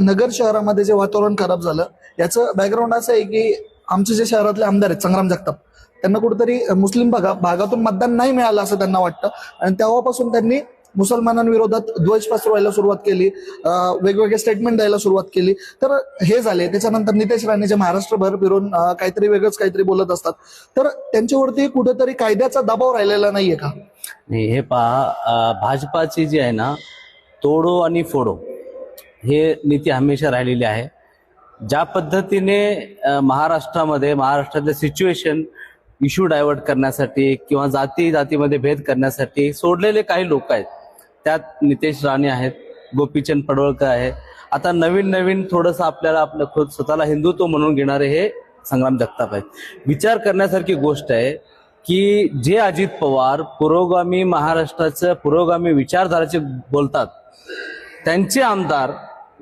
नगर शहरामध्ये जे वातावरण खराब झालं याचं बॅकग्राऊंड असं आहे की आमचे जे शहरातले आमदार आहेत संग्राम जगताप त्यांना कुठेतरी मुस्लिम भागा भागातून मतदान नाही मिळालं असं त्यांना वाटतं. आणि तेव्हापासून त्यांनी मुसलमानांविरोधात ध्वज पसरवायला सुरुवात केली वेगवेगळे स्टेटमेंट द्यायला सुरुवात केली. तर हे झाले. त्याच्यानंतर नितेश राणे जे महाराष्ट्रभर फिरून काहीतरी वेगळंच काहीतरी बोलत असतात. तर त्यांच्यावरती कुठेतरी कायद्याचा दबाव राहिलेला नाहीये का? हे पहा भाजपाची जी आहे ना तोडो आणि फोडो. हे नीती हमेशा राहिलेली आहे. ज्या पद्धतीने महाराष्ट्रामध्ये महाराष्ट्रातलं सिच्युएशन इश्यू डायव्हर्ट करण्यासाठी किंवा जाती जातीमध्ये भेद करण्यासाठी सोडलेले काही लोक आहेत. त्यात नितेश राणे आहेत गोपीचंद पडवळकर आहे. आता नवीन नवीन थोडंसं आपल्याला आपलं खुद स्वतःला हिंदुत्व म्हणून घेणारे हे संग्राम जगताप आहेत. विचार करण्यासारखी गोष्ट आहे की जे अजित पवार पुरोगामी महाराष्ट्राचं पुरोगामी विचारधाराचे बोलतात त्यांचे आमदार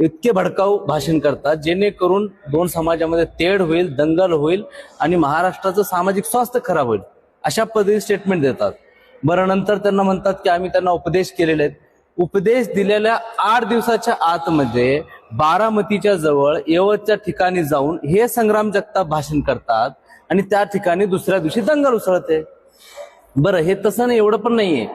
इतके भडकाऊ भाषण करतात जेणेकरून दोन समाजामध्ये तेढ होईल दंगल होईल आणि महाराष्ट्राचं सामाजिक स्वास्थ्य खराब होईल अशा पद्धतीने स्टेटमेंट देतात. बरं नंतर त्यांना म्हणतात की आम्ही त्यांना उपदेश केलेले आहेत. उपदेश दिलेल्या आठ दिवसाच्या आतमध्ये बारामतीच्या जवळ यवतच्या ठिकाणी जाऊन हे संग्राम जगताप भाषण करतात आणि त्या ठिकाणी दुसऱ्या दिवशी दंगल उसळते. बरं हे तसं नाही एवढं पण नाहीये.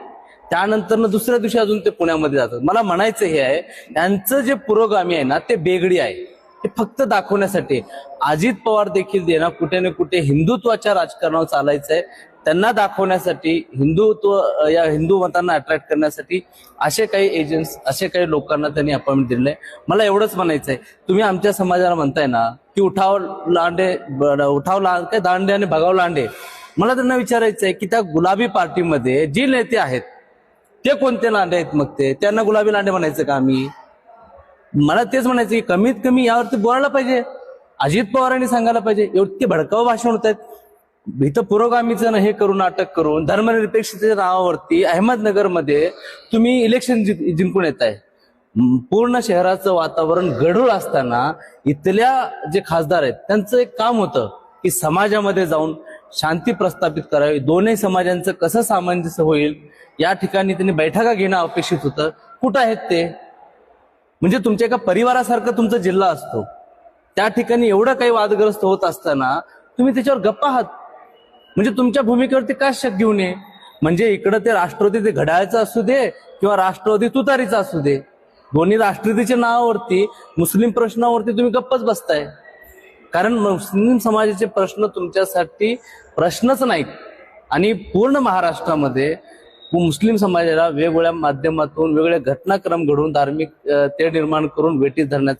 त्यानंतर दुसऱ्या दिवशी अजून ते पुण्यामध्ये जातात. मला म्हणायचं हे आहे यांचं जे पुरोगामी आहे ना ते बेगडी आहे. हे फक्त दाखवण्यासाठी अजित पवार देखील दे ना कुठे ना कुठे हिंदुत्वाच्या राजकारणावर चालायचं आहे त्यांना दाखवण्यासाठी हिंदुत्व या हिंदू मतांना अट्रॅक्ट करण्यासाठी असे काही एजंट्स असे काही लोकांना त्यांनी अपॉइंटमेंट दिले मला एवढंच म्हणायचं आहे. तुम्ही आमच्या समाजाला म्हणताय ना की उठाव लांडे ब- उठाव ला काय दांडे आणि भगाव लांडे. मला त्यांना विचारायचं आहे की त्या गुलाबी पार्टीमध्ये जी नेते आहेत ते कोणते लांडे आहेत मग ते? त्यांना गुलाबी लांडे म्हणायचं का आम्ही? मला तेच म्हणायचं की कमीत कमी यावरती बोलायला पाहिजे. अजित पवारांनी सांगायला पाहिजे. एवढे भडकाव भाषण होत आहेत. इथं पुरोगामीचं हे करून अटक करून धर्मनिरपेक्षतेच्या नावावरती अहमदनगरमध्ये तुम्ही इलेक्शन जिंकून येत आहे पूर्ण शहराचं वातावरण गढूळ असताना इथल्या जे खासदार आहेत त्यांचं एक काम होतं की समाजामध्ये जाऊन शांती प्रस्थापित करावी. दोन्ही समाजांचं कसं सामंजस्य होईल या ठिकाणी त्यांनी बैठका घेणं अपेक्षित होतं. कुठं आहेत ते? म्हणजे तुमच्या एका परिवारासारखं तुमचा जिल्हा असतो. त्या ठिकाणी एवढं काही वादग्रस्त होत असताना तुम्ही त्याच्यावर गप्पा आहात. म्हणजे तुमच्या भूमिकेवरती काय शक घेऊ नये म्हणजे इकडं ते राष्ट्रवादी ते घड्याळाचं असू दे किंवा राष्ट्रवादी तुतारीचा असू दे. दोन्ही राष्ट्रवादीच्या नावावरती मुस्लिम प्रश्नावरती तुम्ही गप्पच बसताय. कारण मुस्लिम समाजाचे प्रश्न तुमच्यासाठी प्रश्नच नाहीत. आणि पूर्ण महाराष्ट्रामध्ये मुस्लिम समाजाला वेगवेगळ्या माध्यमातून वेगवेगळे घटनाक्रम घडवून धार्मिक ते निर्माण करून वेटीत धरण्यात